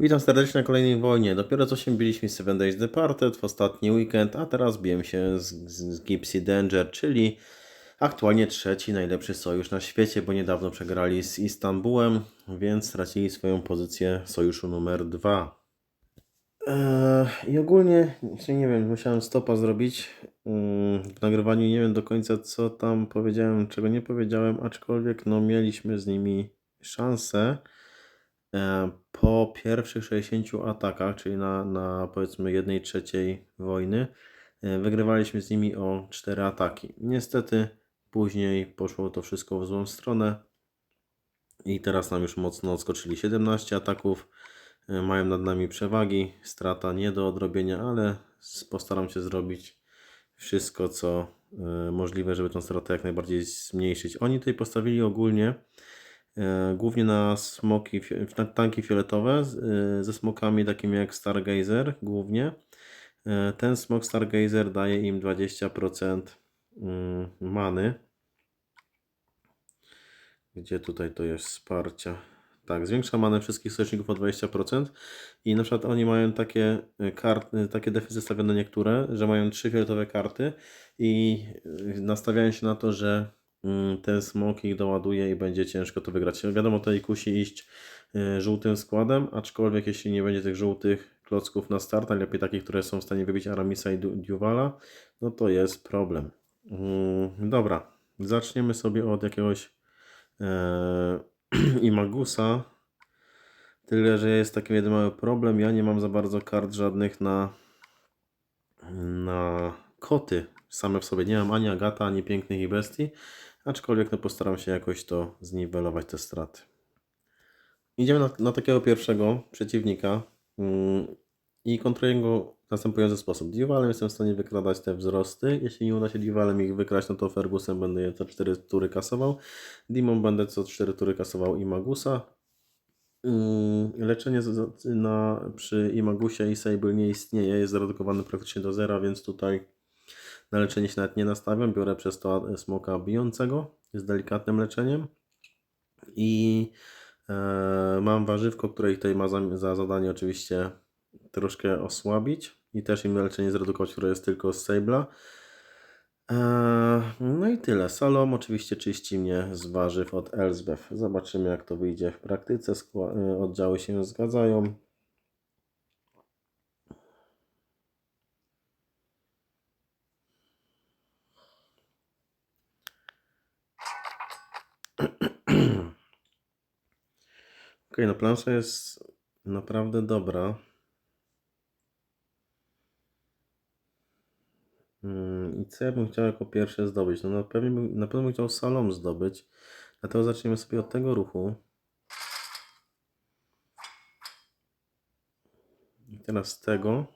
Witam serdecznie na kolejnej wojnie. Dopiero co się biliśmy z Seven Days Departed w ostatni weekend, a teraz biłem się z, z, z Gypsy Danger, czyli aktualnie trzeci najlepszy sojusz na świecie, bo niedawno przegrali z Istanbulem, więc stracili swoją pozycję sojuszu numer dwa. Eee, I ogólnie, nie wiem, musiałem stopa zrobić mm, w nagrywaniu. Nie wiem do końca, co tam powiedziałem, czego nie powiedziałem, aczkolwiek no, mieliśmy z nimi szansę. E, Po pierwszych 60 atakach, czyli na, na powiedzmy 1 trzeciej wojny, e, wygrywaliśmy z nimi o 4 ataki. Niestety później poszło to wszystko w złą stronę i teraz nam już mocno odskoczyli 17 ataków. E, Mają nad nami przewagi, strata nie do odrobienia, ale postaram się zrobić wszystko, co e, możliwe, żeby tą stratę jak najbardziej zmniejszyć. Oni tutaj postawili ogólnie głównie na smoki, na tanki fioletowe e, ze smokami takimi jak Stargazer głównie. E, Ten smok Stargazer daje im 20% mm, many. Gdzie tutaj to jest wsparcia? Tak, zwiększa manę wszystkich sojuszników o 20% i na przykład oni mają takie karty, takie defy zestawione niektóre, że mają trzy fioletowe karty i nastawiają się na to, że ten smok ich doładuje i będzie ciężko to wygrać. Wiadomo, tutaj kusi iść y, żółtym składem, aczkolwiek jeśli nie będzie tych żółtych klocków na start, najlepiej takich, które są w stanie wybić Aramisa i Du- Duvala, no to jest problem. Mm, Dobra, zaczniemy sobie od jakiegoś e, Imagusa. Tyle, że jest taki jeden mały problem. Ja nie mam za bardzo kart żadnych na, na koty same w sobie. Nie mam ani Agata, ani pięknych i bestii. Aczkolwiek no, postaram się jakoś to zniwelować te straty. Idziemy na, na takiego pierwszego przeciwnika mm, i kontroluję go w następujący sposób. Duvalem jestem w stanie wykradać te wzrosty. Jeśli nie uda się Duvalem ich wykraść, no to Fergusem będę je co 4 tury kasował. Dimon będę co 4 tury kasował i Magusa. Ym, Leczenie na, przy Imagusie i Sable nie istnieje, jest zredukowane praktycznie do zera, więc tutaj na leczenie się nawet nie nastawiam. Biorę przez to smoka bijącego z delikatnym leczeniem. I e, mam warzywko, które tutaj ma za, za zadanie oczywiście troszkę osłabić i też im leczenie zredukować, które jest tylko z Sabla. Eee, No i tyle. Salom oczywiście czyści mnie z warzyw od Elsbeth. Zobaczymy jak to wyjdzie w praktyce. Skła- e, Oddziały się zgadzają. No plansza jest naprawdę dobra. Mm, I co ja bym chciał jako pierwsze zdobyć? No na pewno, bym- na pewno bym chciał Salom zdobyć. Dlatego zaczniemy sobie od tego ruchu. I teraz tego.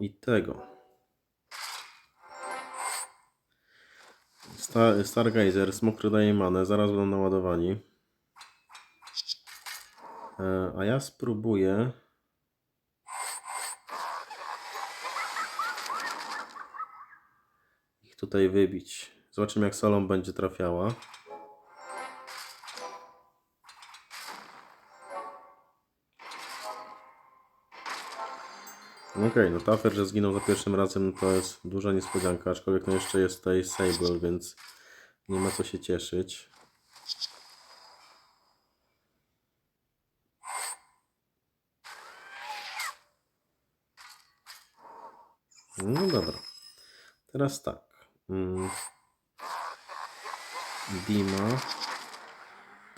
I tego. Star, Stargazer, smok który daje manę, zaraz będą naładowani. E, a ja spróbuję. ich tutaj wybić. Zobaczymy jak Salom będzie trafiała. No Okej, no Tafer, że zginął za pierwszym razem to jest duża niespodzianka, aczkolwiek no jeszcze jest tutaj Sable, więc nie ma co się cieszyć. No dobra. Teraz tak. Mm. Dima.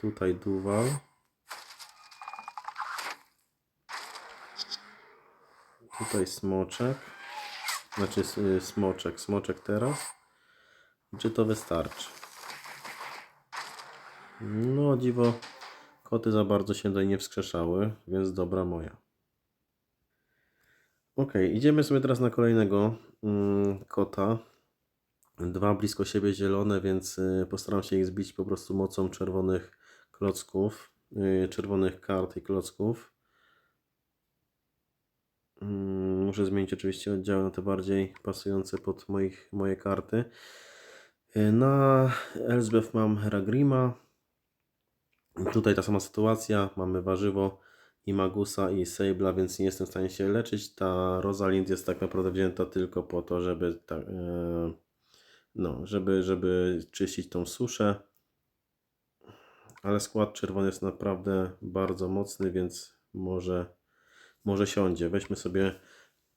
Tutaj Duval. Tutaj smoczek. Znaczy y, smoczek. Smoczek teraz. Czy to wystarczy? No dziwo. Koty za bardzo się tutaj nie wskrzeszały, więc dobra moja. Ok, idziemy sobie teraz na kolejnego mm, kota. Dwa blisko siebie zielone, więc y, postaram się ich zbić po prostu mocą czerwonych klocków, y, czerwonych kart i klocków. Mm, Muszę zmienić oczywiście oddziały na te bardziej pasujące pod moich, moje karty. Y, Na Elsbeth mam Heragrima. Tutaj ta sama sytuacja, mamy warzywo i Magusa i Sabla, więc nie jestem w stanie się leczyć. Ta Rosalind jest tak naprawdę wzięta tylko po to, żeby, ta, e, no, żeby, żeby czyścić tą suszę. Ale skład czerwony jest naprawdę bardzo mocny, więc może, może siądzie. Weźmy sobie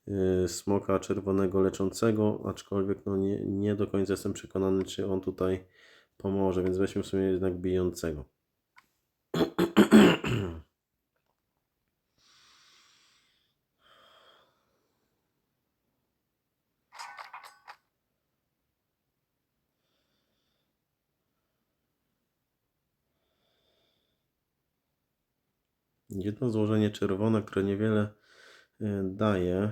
y, smoka czerwonego leczącego, aczkolwiek no nie, nie do końca jestem przekonany, czy on tutaj pomoże, więc weźmy sobie jednak bijącego. Jedno złożenie czerwone, które niewiele y, daje.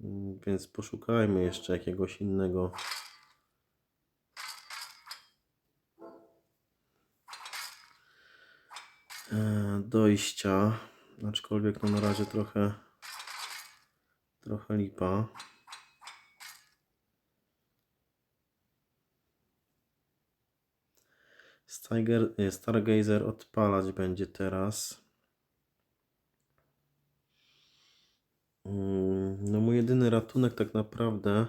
Mm, Więc poszukajmy jeszcze jakiegoś innego. e, Dojścia. Aczkolwiek no na razie trochę trochę lipa. Stiger, e, Stargazer odpalać będzie teraz. Mm, No mój jedyny ratunek tak naprawdę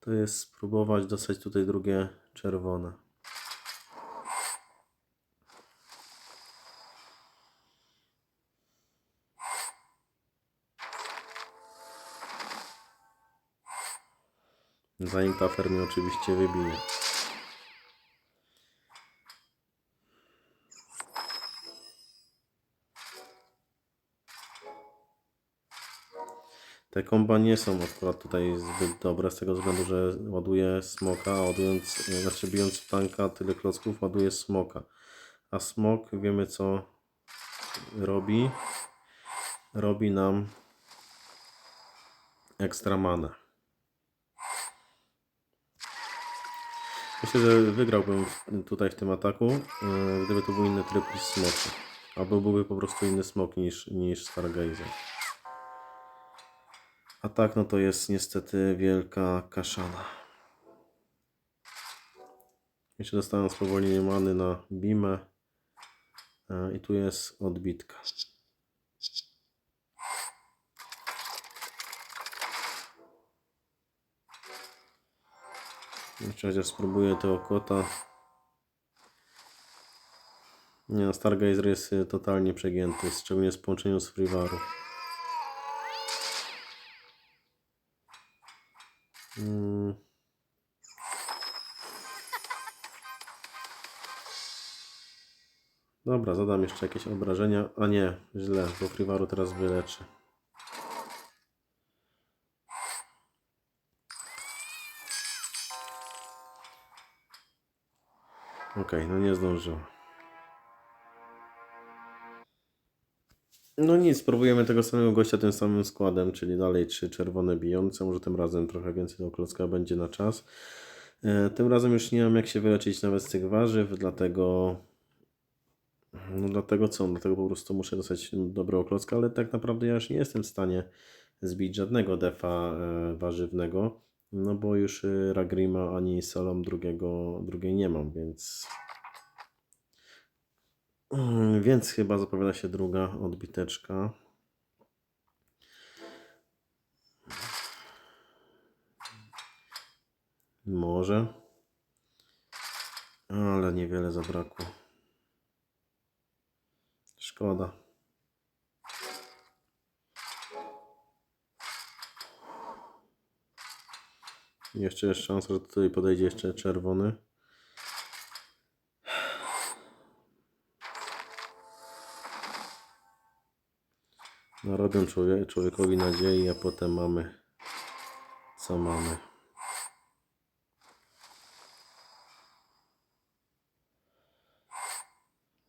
to jest spróbować dostać tutaj drugie czerwone. Zanim tafer mnie oczywiście wybije. Te komba nie są akurat tutaj zbyt dobre, z tego względu, że ładuje smoka, a ładując, znaczy bijąc tanka tyle klocków, ładuje smoka. A smok wiemy co robi. Robi nam ekstra manę. Myślę, że wygrałbym tutaj w tym ataku, yy, gdyby to był inny tryb niż smoki. Albo byłby po prostu inny smok niż, niż Stargazer. A tak, no to jest niestety wielka kaszana. Jeszcze dostałem spowolnienie many na Bimę. E, I tu jest odbitka. Jeszcze chociaż spróbuję tego kota. Nie, no, Stargazer jest y, totalnie przegięty, szczególnie w połączeniu z Freewaru. Mm. Dobra, zadam jeszcze jakieś obrażenia. A nie, źle, bo Freewaru teraz wyleczy. Okej, no nie zdążył. No nic, spróbujemy tego samego gościa tym samym składem, czyli dalej trzy czerwone bijące, może tym razem trochę więcej tego klocka będzie na czas. E, Tym razem już nie mam jak się wyleczyć nawet z tych warzyw, dlatego... No dlatego co? Dlatego po prostu muszę dostać dobrego klocka, ale tak naprawdę ja już nie jestem w stanie zbić żadnego defa e, warzywnego, no bo już e, Ragrima ani Solom drugiego, drugiej nie mam, więc... Mm, Więc chyba zapowiada się druga odbiteczka. Może. Ale niewiele zabrakło. Szkoda. Jeszcze jest szansa, że tutaj podejdzie jeszcze czerwony. Narodem człowie, człowiekowi nadziei, a potem mamy co mamy.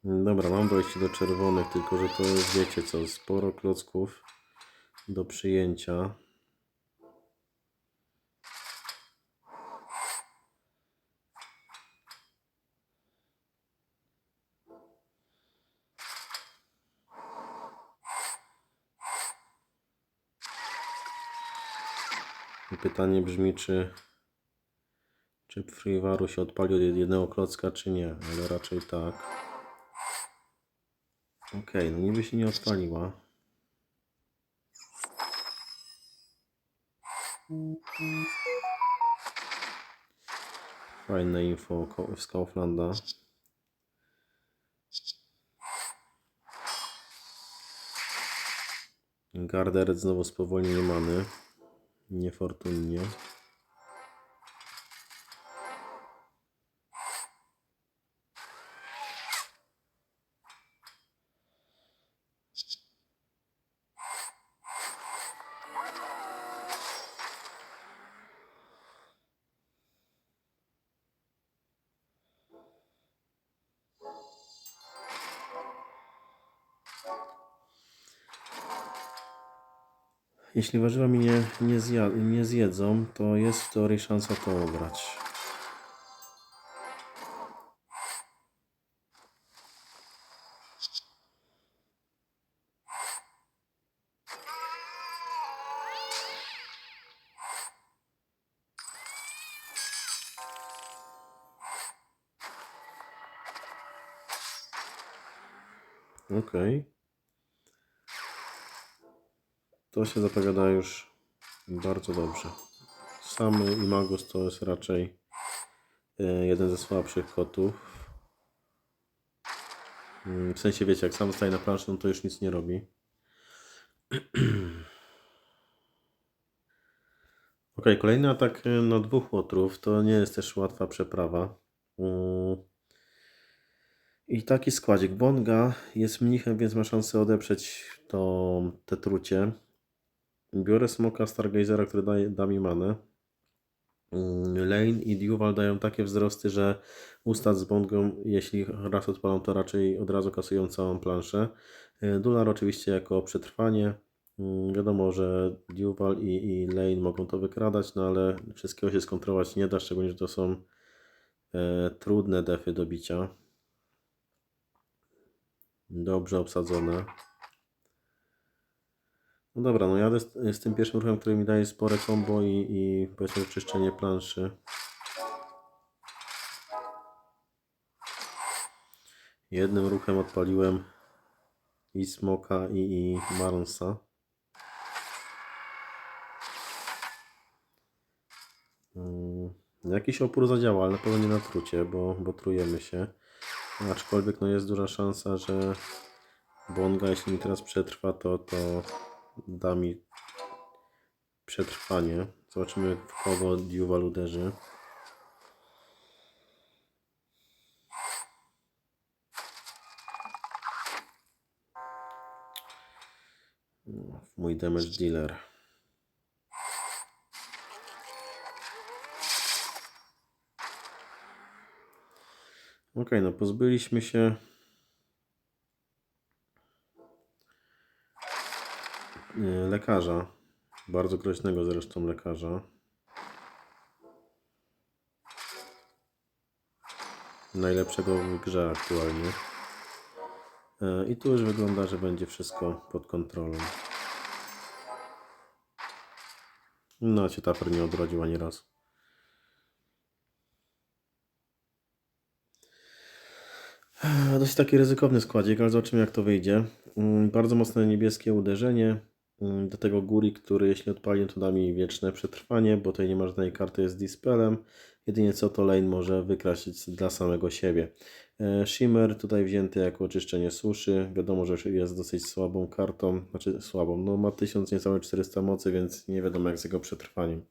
Dobra, mam dojście do czerwonych, tylko że to wiecie co, sporo klocków do przyjęcia. Pytanie brzmi, czy, czy Freewaru się odpalił od jednego klocka, czy nie? Ale raczej tak. Okej, no niby się nie odpaliła. Fajne info z Kauflanda. Garderet znowu spowolnienie many. Niefortunnie. Jeśli warzywa mi nie, nie, zja- nie zjedzą, to jest w teorii szansa to obrać. Okej. To się zapowiada już bardzo dobrze. Sam Imagus to jest raczej e, jeden ze słabszych kotów. Mm, W sensie wiecie, jak sam staje na planszy, no to już nic nie robi. Ok, kolejny atak e, na dwóch łotrów to nie jest też łatwa przeprawa. Mm. I taki składzik. Bonga jest mnichem, więc ma szansę odeprzeć to, te trucie. Biorę smoka Stargazera, który daje, da mi manę. Mm, Lane i Duval dają takie wzrosty, że ustad z Bongą, jeśli raz odpalą, to raczej od razu kasują całą planszę. Y, Dular oczywiście jako przetrwanie. Mm, Wiadomo, że Duval i, i Lane mogą to wykradać, no ale wszystkiego się skontrolować nie da, szczególnie, że to są e, trudne defy do bicia. Dobrze obsadzone. No dobra, no jadę z, z tym pierwszym ruchem, który mi daje spore combo i, i powiedzmy czyszczenie planszy. Jednym ruchem odpaliłem i Smoka i, i Maronsa. Mm, Jakiś opór zadziała, ale na pewno nie na trucie, bo, bo trujemy się. Aczkolwiek no jest duża szansa, że Bonga, jeśli mi teraz przetrwa, to, to da mi przetrwanie. Zobaczymy, w kogo Duval uderzy. Mój damage dealer. Ok, no pozbyliśmy się lekarza. Bardzo groźnego zresztą lekarza. Najlepszego w grze aktualnie. E, I tu już wygląda, że będzie wszystko pod kontrolą. No, cię taper nie odrodził ani raz. Dość taki ryzykowny składzik, ale zobaczymy jak to wyjdzie. Mm, Bardzo mocne niebieskie uderzenie. Do tego Guri, który jeśli odpali, to da mi wieczne przetrwanie, bo tutaj nie ma żadnej karty z dispelem. Jedynie co to lane może wykraść dla samego siebie. E, Shimmer tutaj wzięty jako oczyszczenie suszy. Wiadomo, że jest dosyć słabą kartą, znaczy słabą, no ma 1000 niecałe 400 mocy, więc nie wiadomo jak z jego przetrwaniem.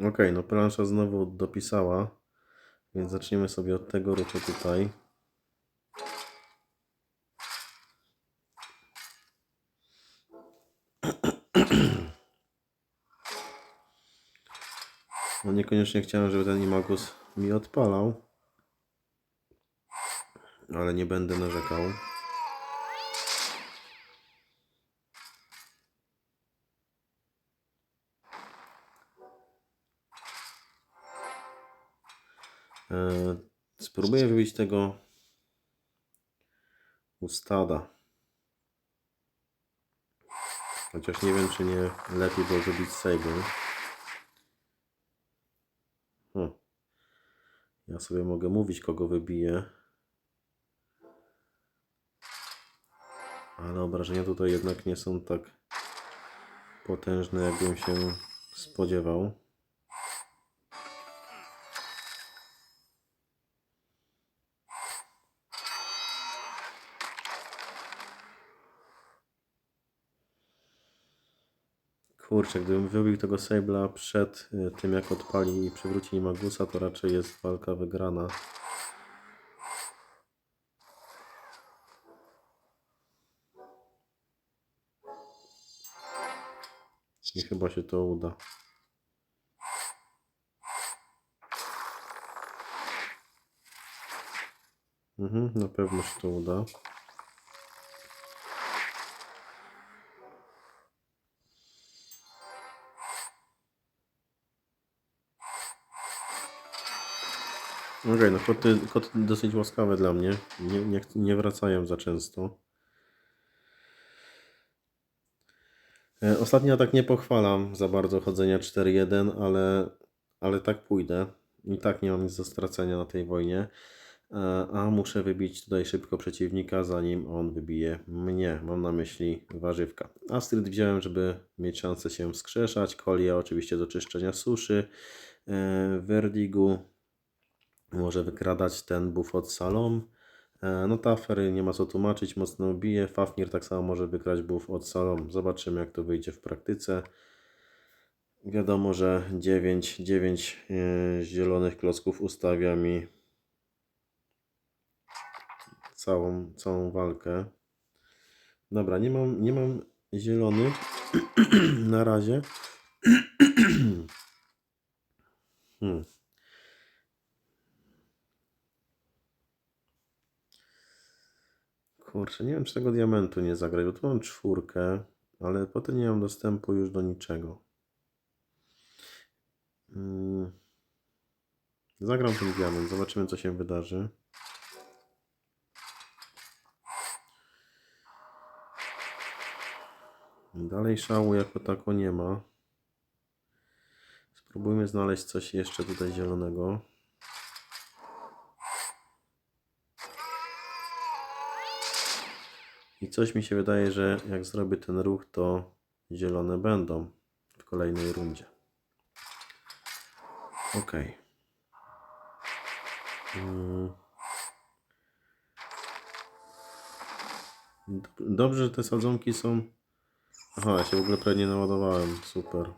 Ok, no plansza znowu dopisała, więc zaczniemy sobie od tego ruchu tutaj. No niekoniecznie chciałem, żeby ten Imagus mi odpalał, ale nie będę narzekał. Spróbuję wybić tego ustada. Chociaż nie wiem, czy nie lepiej było zrobić Sable. Hm. Ja sobie mogę mówić, kogo wybiję. Ale obrażenia tutaj jednak nie są tak potężne, jakbym się spodziewał. Kurczę, gdybym wybił tego Sabla przed y, tym, jak odpali i przywróci Magusa, to raczej jest walka wygrana. I chyba się to uda. Mhm, na pewno się to uda. Okej, no koty, koty dosyć łaskawe dla mnie. Nie, nie, nie wracają za często. E, Ostatnio tak nie pochwalam za bardzo chodzenia 4-1, ale, ale tak pójdę. I tak nie mam nic do stracenia na tej wojnie. E, A muszę wybić tutaj szybko przeciwnika, zanim on wybije mnie. Mam na myśli warzywka. Astrid wziąłem, żeby mieć szansę się wskrzeszać. Kolia oczywiście do czyszczenia suszy. E, Verdigu może wykradać ten buff od Salom. E, No Tafer nie ma co tłumaczyć, mocno bije. Fafnir tak samo może wygrać buff od Salom. Zobaczymy jak to wyjdzie w praktyce. Wiadomo, że 9, 9 e, zielonych klocków ustawia mi całą, całą walkę. Dobra, nie mam, nie mam zielonych na razie. hmm. Kurczę, nie wiem czy tego diamentu nie zagrać, bo tu mam czwórkę, ale potem nie mam dostępu już do niczego. Mm. Zagram ten diament, zobaczymy co się wydarzy. Dalej szału jako tako nie ma. Spróbujmy znaleźć coś jeszcze tutaj zielonego. I coś mi się wydaje, że jak zrobię ten ruch, to zielone będą w kolejnej rundzie. Ok. Dob- Dobrze, że te sadzonki są. Aha, ja się w ogóle prawie nie naładowałem. Super.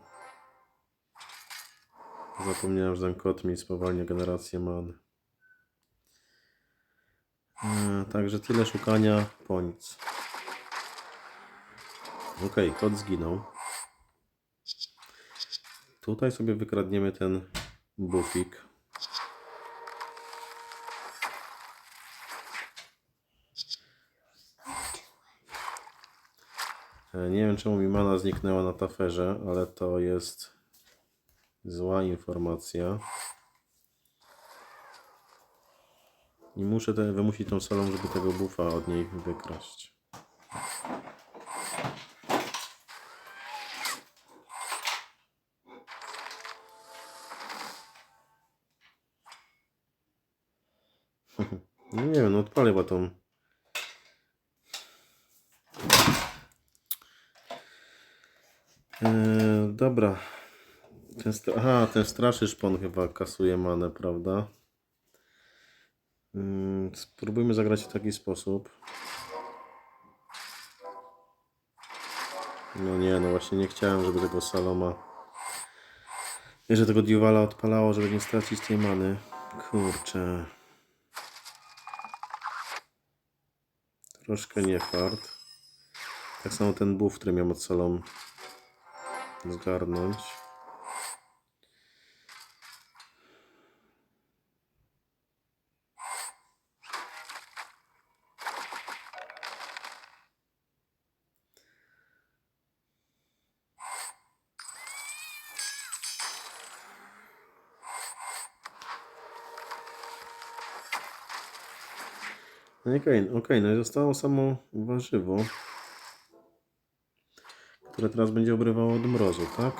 Zapomniałem, że ten kot mi spowalnia generację many. E, Także tyle szukania po nic. Okej, kot zginął. Tutaj sobie wykradniemy ten bufik. E, Nie wiem czemu mi mana zniknęła na taferze, ale to jest zła informacja. I muszę te, wymusić tą solą, żeby tego buffa od niej wykraść. No nie wiem, no odpalę chyba tą. Eee, dobra. Ten Aha, ten straszy szpon chyba kasuje manę, prawda? Mm, Spróbujmy zagrać w taki sposób. No nie, no właśnie nie chciałem, żeby tego Saloma, że tego Duvala odpalało, żeby nie stracić tej many. Kurczę. Troszkę nie fart. Tak samo ten buff, który miałem od Salom zgarnąć. No Okej, okej, no i zostało samo warzywo, które teraz będzie obrywało od mrozu, tak?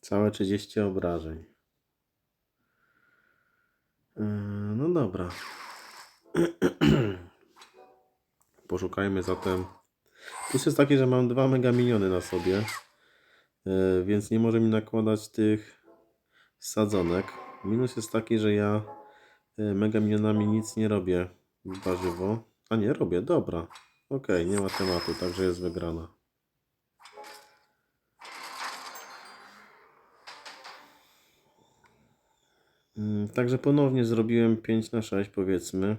Całe 30 obrażeń. Yy, No dobra. Poszukajmy zatem. Plus jest taki, że mam 2 mega miliony na sobie, yy, więc nie może mi nakładać tych sadzonek. Minus jest taki, że ja yy, mega milionami nic nie robię w warzywo. A nie, robię, dobra. Okej, nie ma tematu, także jest wygrana. Mm, Także ponownie zrobiłem 5 na 6 powiedzmy.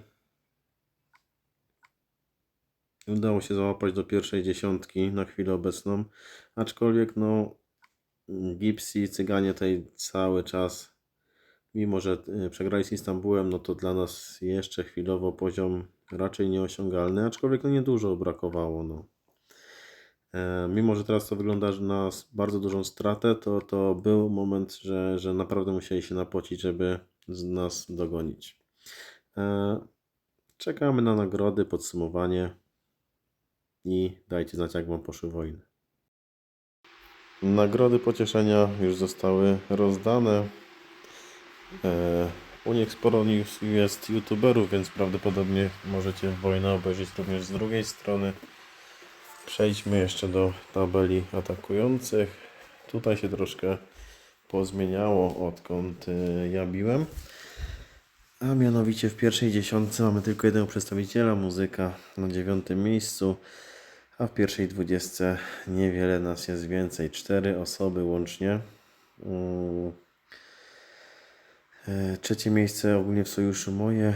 Udało się załapać do pierwszej dziesiątki na chwilę obecną. Aczkolwiek no Gipsy, Cyganie tutaj cały czas, mimo że y, przegrali z Istanbulem, no to dla nas jeszcze chwilowo poziom raczej nieosiągalny, aczkolwiek no niedużo brakowało. No. E, Mimo, że teraz to wygląda na bardzo dużą stratę, to, to był moment, że, że naprawdę musieli się napocić, żeby z nas dogonić. E, Czekamy na nagrody, podsumowanie i dajcie znać, jak Wam poszły wojny. Nagrody pocieszenia już zostały rozdane. E, U nich sporo jest youtuberów, więc prawdopodobnie możecie wojnę obejrzeć również z drugiej strony. Przejdźmy jeszcze do tabeli atakujących. Tutaj się troszkę pozmieniało odkąd y, ja biłem. A mianowicie w pierwszej dziesiątce mamy tylko jednego przedstawiciela, muzyka na dziewiątym miejscu, a w pierwszej dwudziestce niewiele nas jest więcej, cztery osoby łącznie. Mm. E, Trzecie miejsce ogólnie w sojuszu moje,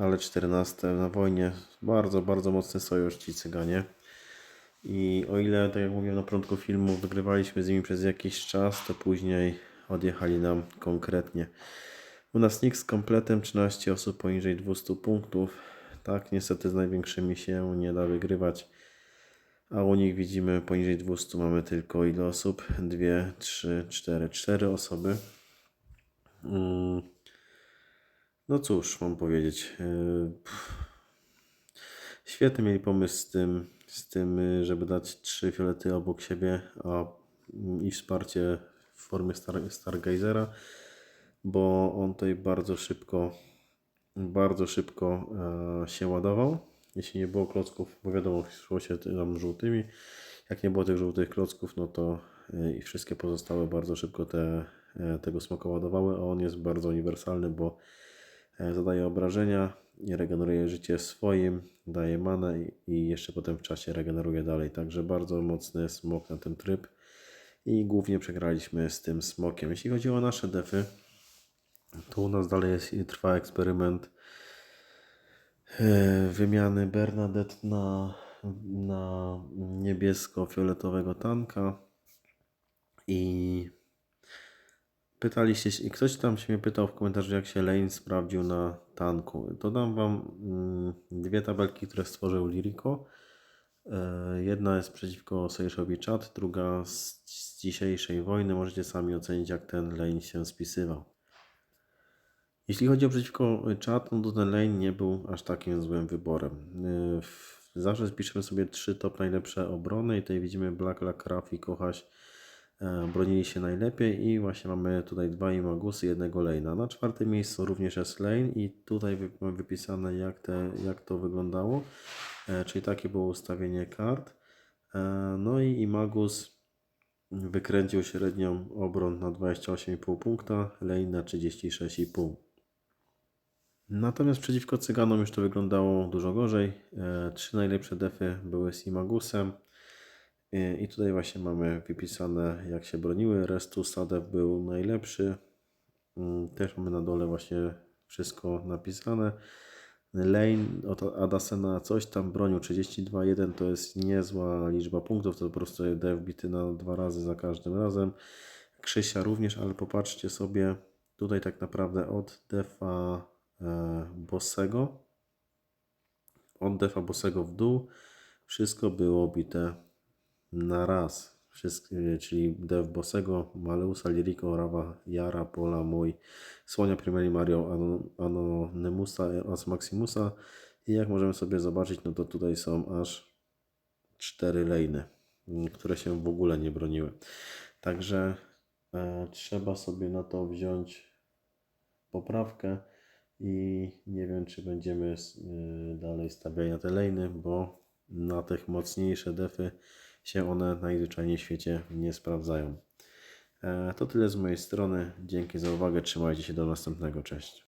ale czternaste na wojnie. Bardzo, bardzo mocny sojusz ci cyganie. I o ile, tak jak mówiłem na początku filmu, wygrywaliśmy z nimi przez jakiś czas, to później odjechali nam konkretnie. U nas nikt z kompletem 13 osób poniżej 200 punktów. Tak, niestety z największymi się nie da wygrywać. A u nich widzimy poniżej 200 mamy tylko ile osób? 2, 3, 4, 4 osoby. Mm. No cóż, mam powiedzieć. Yy. Świetny mieli pomysł z tym, z tym, żeby dać trzy fiolety obok siebie a, mm, i wsparcie w formie Star, Stargazera, bo on tutaj bardzo szybko, bardzo szybko e, się ładował. Jeśli nie było klocków, bo wiadomo, szło się tam żółtymi. Jak nie było tych żółtych klocków, no to y, i wszystkie pozostałe bardzo szybko te, e, tego smoka ładowały, a on jest bardzo uniwersalny, bo e, zadaje obrażenia i regeneruje życie swoim, daje manę i, jeszcze potem w czasie regeneruje dalej. Także bardzo mocny smok na ten tryb i głównie przegraliśmy z tym smokiem. Jeśli chodzi o nasze defy, to u nas dalej jest, trwa eksperyment e, wymiany Bernadette na, na niebiesko-fioletowego tanka i Pytaliście się, ktoś tam się mnie pytał w komentarzu, jak się Lane sprawdził na tanku. To dam Wam mm, dwie tabelki, które stworzył Lirico. E, Jedna jest przeciwko Sojuszowi Chat, druga z dzisiejszej wojny. Możecie sami ocenić, jak ten Lane się spisywał. Jeśli chodzi o przeciwko Chat, no to ten Lane nie był aż takim złym wyborem. W- Zawsze spiszemy sobie trzy top najlepsze obrony i tutaj widzimy Black Luck, Raf i Kochaś e, bronili się najlepiej i właśnie mamy tutaj dwa Imagusy, jednego Lane'a. Na czwartym miejscu również jest Lane i tutaj wy- mam wypisane jak, te, jak to wyglądało, e, czyli takie było ustawienie kart. E, No i Imagus wykręcił średnią obron na 28,5 punkta, Lane na 36,5. Natomiast przeciwko Cyganom już to wyglądało dużo gorzej. E, Trzy najlepsze defy były z Imagusem. E, I tutaj właśnie mamy wypisane jak się broniły. Restu Sadew był najlepszy. Mm, Też mamy na dole właśnie wszystko napisane. Lane od Adasena coś tam bronił 32-1 to jest niezła liczba punktów, to po prostu def bity na dwa razy za każdym razem. Krzysia również, ale popatrzcie sobie tutaj tak naprawdę od defa e, Bossego od defa Bossego w dół wszystko było bite na raz. Wszystkie, czyli def Bossego, Maleusa, Lirico, Rawa, Jara, Pola, mój, Słonia Primeli, Mario, Ano- Anonymusa oraz Maximusa I jak możemy sobie zobaczyć, no to tutaj są aż cztery lejny, które się w ogóle nie broniły. Także e, trzeba sobie na to wziąć poprawkę i nie wiem, czy będziemy y, dalej stawiali na te lejny, bo na tych mocniejsze defy się one najzwyczajniej w świecie nie sprawdzają. E, To tyle z mojej strony. Dzięki za uwagę. Trzymajcie się do następnego. Cześć.